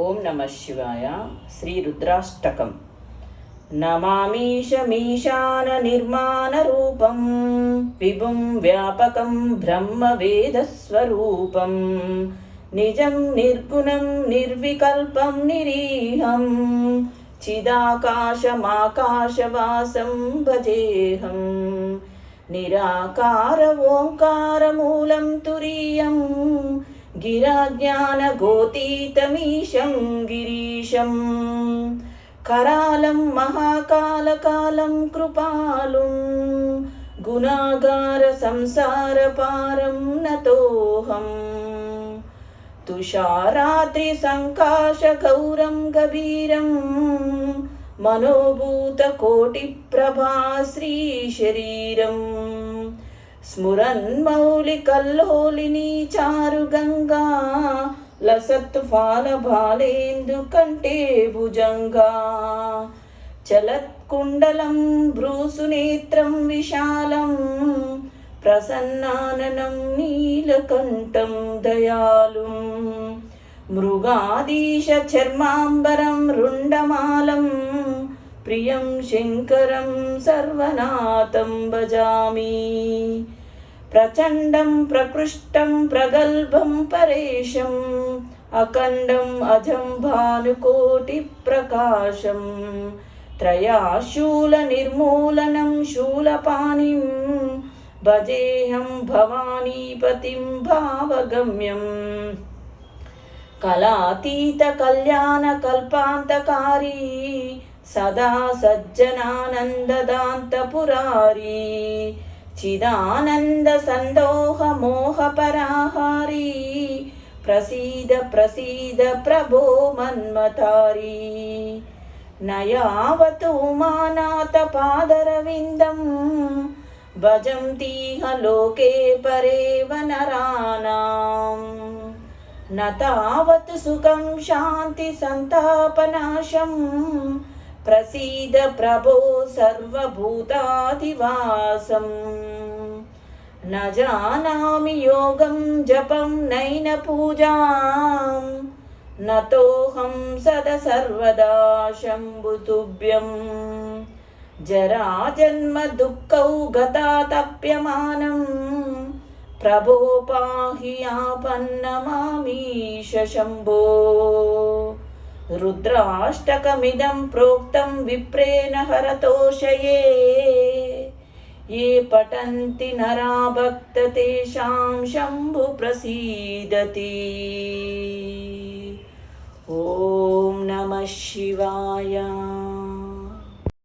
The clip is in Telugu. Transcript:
ఓం నమ శివాయ. శ్రీ రుద్రాష్టకం. నమామీశమీశాన నిర్మాణ రూపం. విభుం వ్యాపకం బ్రహ్మ వేదస్వరూపం నిజం నిర్గుణం నిర్వికల్పం నిరీహం. చిదాకాశమాకాశవాసం భజేహం. నిరాకార ఓంకారమూలం తురీయం. గిరాజ్ఞానగోతీతమీశం గిరీశం करालं महाकालकालं कृपालुं गुणागारसंसारपारं नतोऽहम् तुषारात्रिसङ्काशगौरं गभीरं मनोभूतकोटिप्रभा श्रीशरीरम् స్మురన్మౌలికల్లోలిని చారు గంగా లసత్ ఫాల బాలేందు కంటే భుజంగా. చలత్ కుండలం చలత్కుండలం భ్రూసునేత్రం విశాలం ప్రసన్నాననం నీలకంఠం దయాలు మృగాదీశ చర్మాంబరం రుండమాలం प्रियं शङ्करं सर्वनाथं भजामि प्रचण्डं प्रकृष्टं प्रगल्भं परेशम् अखण्डम् अजं भानुकोटिप्रकाशं त्रयाशूलनिर्मूलनं शूलपाणिं भजेऽहं भवानीपतिं भावगम्यम् कलातीतकल्याणकल्पान्तकारी सदा सज्जनानन्ददान्तपुरारी चिदानन्दसन्दोहमोहपराहारी प्रसीद प्रसीद प्रभो मन्मतारी न यावत् उमानाथपादरविन्दं भजन्तीह लोके परेव नराणाम् न तावत् सुखं शान्तिसन्तापनाशम् ప్రసీద ప్రభో సర్వభూతాదివాసం నజానామి యోగం జపం నైన పూజాం నతోహం సద సర్వదా శంభుతుభ్యం జరాజన్మ దుఃఖౌ గతాతప్యమానం ప్రభో పాహి ఆపన్నమామీశ శంభో రుద్రాష్టకమిదం ప్రోక్తం విప్రేణ హరతోషయే ఏ పఠంతి నరా భక్త తేషాం శంభు ప్రసీదతి. ఓం నమ శివాయ.